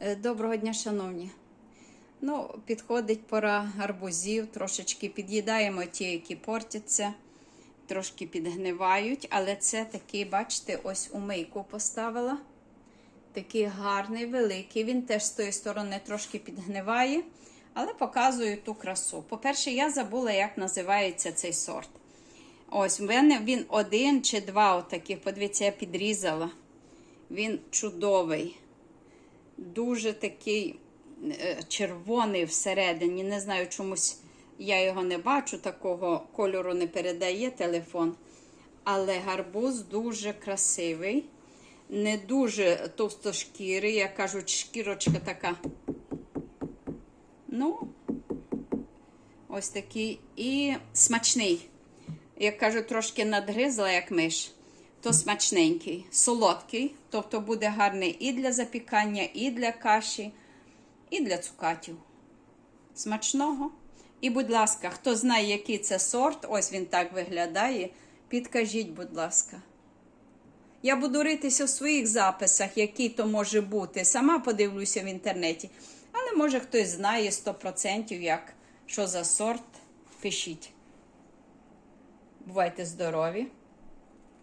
Е, Доброго дня, шановні. Ну, підходить пора гарбузів, трошечки під'їдаємо ті, які портяться, трошки підгнивають, але це такий, бачите, ось у мийку поставила. Такий гарний, великий. Він теж з тої сторони трошки підгниває, але показую ту красу. По-перше, я забула, як називається цей сорт. Ось, в мене він один чи два отаких. Подивіться, я підрізала. Він чудовий. Дуже такий е, червоний всередині. Не знаю, чомусь я його не бачу, такого кольору не передає телефон. Але гарбуз дуже красивий, не дуже товстошкірий, як кажуть, шкірочка така. Ну, ось такий і смачний. Як кажуть, трошки надгризла, як миш то смачненький, солодкий, тобто буде гарний і для запікання, і для каші, і для цукатів. Смачного. І, будь ласка, хто знає, який це сорт, ось він так виглядає, підкажіть, будь ласка. Я буду ритися в своїх записах, який то може бути. Сама подивлюся в інтернеті. Але може хтось знає 100% як, що за сорт, пишіть. Бувайте здорові!